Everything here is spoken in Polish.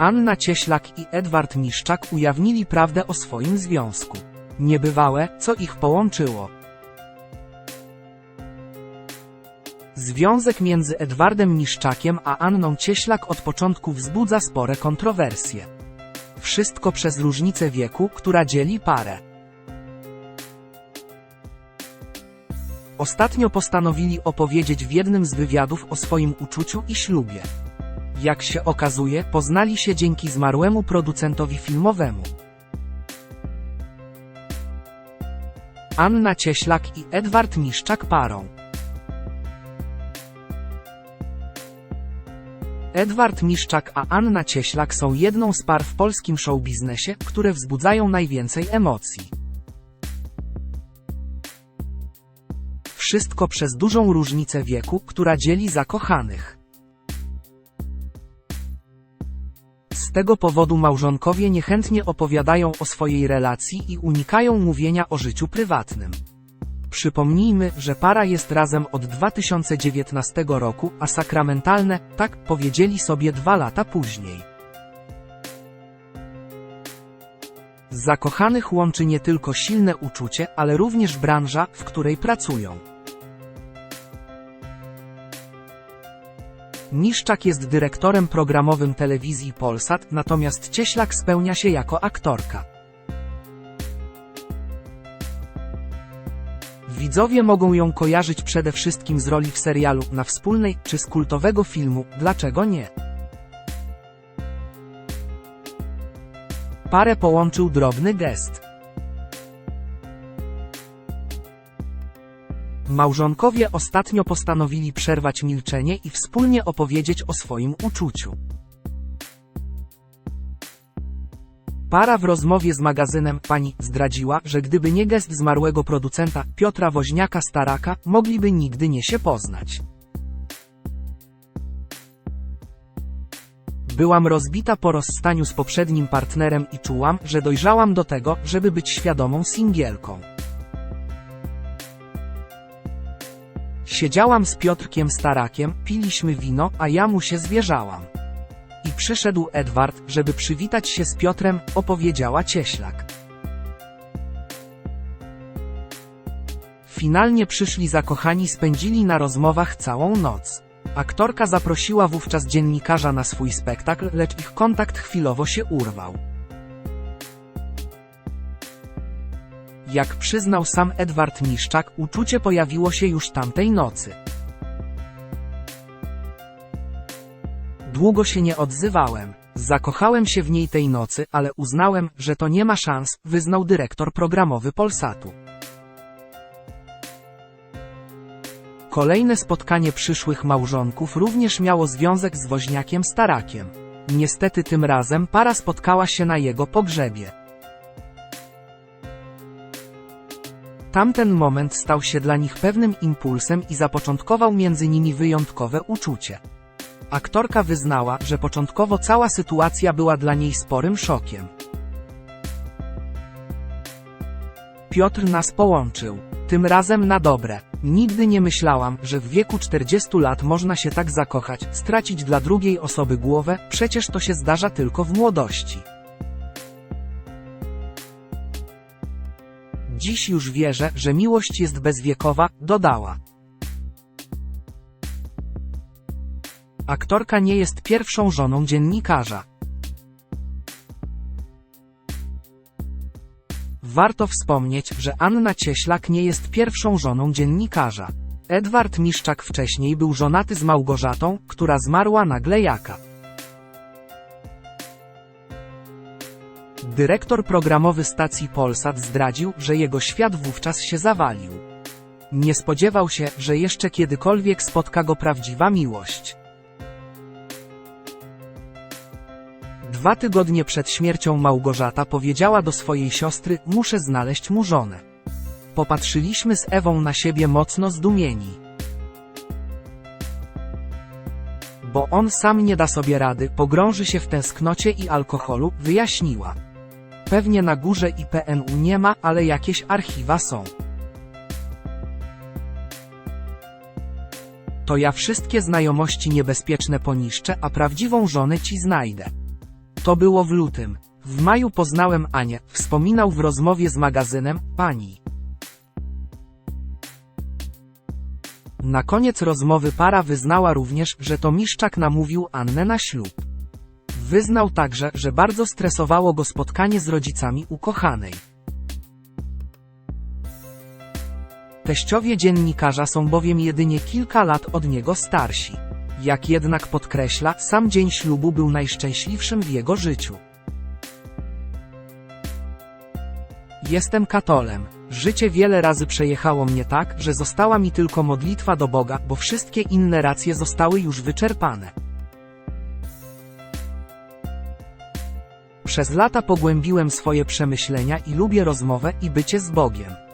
Anna Cieślak i Edward Miszczak ujawnili prawdę o swoim związku. Niebywałe, co ich połączyło. Związek między Edwardem Miszczakiem a Anną Cieślak od początku wzbudza spore kontrowersje. Wszystko przez różnicę wieku, która dzieli parę. Ostatnio postanowili opowiedzieć w jednym z wywiadów o swoim uczuciu i ślubie. Jak się okazuje, poznali się dzięki zmarłemu producentowi filmowemu. Anna Cieślak i Edward Miszczak parą. Edward Miszczak a Anna Cieślak są jedną z par w polskim showbiznesie, które wzbudzają najwięcej emocji. Wszystko przez dużą różnicę wieku, która dzieli zakochanych. Z tego powodu małżonkowie niechętnie opowiadają o swojej relacji i unikają mówienia o życiu prywatnym. Przypomnijmy, że para jest razem od 2019 roku, a sakramentalne, tak, powiedzieli sobie dwa lata później. Zakochanych łączy nie tylko silne uczucie, ale również branża, w której pracują. Miszczak jest dyrektorem programowym telewizji Polsat, natomiast Cieślak spełnia się jako aktorka. Widzowie mogą ją kojarzyć przede wszystkim z roli w serialu Na Wspólnej, czy z kultowego filmu Dlaczego nie? Parę połączył drobny gest. Małżonkowie ostatnio postanowili przerwać milczenie i wspólnie opowiedzieć o swoim uczuciu. Para w rozmowie z magazynem Pani zdradziła, że gdyby nie gest zmarłego producenta Piotra Woźniaka-Staraka, mogliby nigdy nie się poznać. Byłam rozbita po rozstaniu z poprzednim partnerem i czułam, że dojrzałam do tego, żeby być świadomą singielką. Siedziałam z Piotrkiem Starakiem, piliśmy wino, a ja mu się zwierzałam. I przyszedł Edward, żeby przywitać się z Piotrem, opowiedziała Cieślak. Finalnie przyszli zakochani spędzili na rozmowach całą noc. Aktorka zaprosiła wówczas dziennikarza na swój spektakl, lecz ich kontakt chwilowo się urwał. Jak przyznał sam Edward Miszczak, uczucie pojawiło się już tamtej nocy. Długo się nie odzywałem. Zakochałem się w niej tej nocy, ale uznałem, że to nie ma szans, wyznał dyrektor programowy Polsatu. Kolejne spotkanie przyszłych małżonków również miało związek z woźniakiem Starakiem. Niestety tym razem para spotkała się na jego pogrzebie. Tamten moment stał się dla nich pewnym impulsem i zapoczątkował między nimi wyjątkowe uczucie. Aktorka wyznała, że początkowo cała sytuacja była dla niej sporym szokiem. Piotr nas połączył. Tym razem na dobre. Nigdy nie myślałam, że w wieku 40 lat można się tak zakochać, stracić dla drugiej osoby głowę, przecież to się zdarza tylko w młodości. Dziś już wierzę, że miłość jest bezwiekowa, dodała. Aktorka nie jest pierwszą żoną dziennikarza. Warto wspomnieć, że Anna Cieślak nie jest pierwszą żoną dziennikarza. Edward Miszczak wcześniej był żonaty z Małgorzatą, która zmarła na glejaka. Dyrektor programowy stacji Polsat zdradził, że jego świat wówczas się zawalił. Nie spodziewał się, że jeszcze kiedykolwiek spotka go prawdziwa miłość. Dwa tygodnie przed śmiercią Małgorzata powiedziała do swojej siostry: Muszę znaleźć mu żonę. Popatrzyliśmy z Ewą na siebie mocno zdumieni. Bo on sam nie da sobie rady, pogrąży się w tęsknocie i alkoholu, wyjaśniła. Pewnie na górze IPN-u nie ma, ale jakieś archiwa są. To ja wszystkie znajomości niebezpieczne poniszczę, a prawdziwą żonę ci znajdę. To było w lutym. W maju poznałem Anię, wspominał w rozmowie z magazynem Pani. Na koniec rozmowy para wyznała również, że to Miszczak namówił Annę na ślub. Wyznał także, że bardzo stresowało go spotkanie z rodzicami ukochanej. Teściowie dziennikarza są bowiem jedynie kilka lat od niego starsi. Jak jednak podkreśla, sam dzień ślubu był najszczęśliwszym w jego życiu. Jestem katolem. Życie wiele razy przejechało mnie tak, że została mi tylko modlitwa do Boga, bo wszystkie inne racje zostały już wyczerpane. Przez lata pogłębiłem swoje przemyślenia i lubię rozmowę i bycie z Bogiem.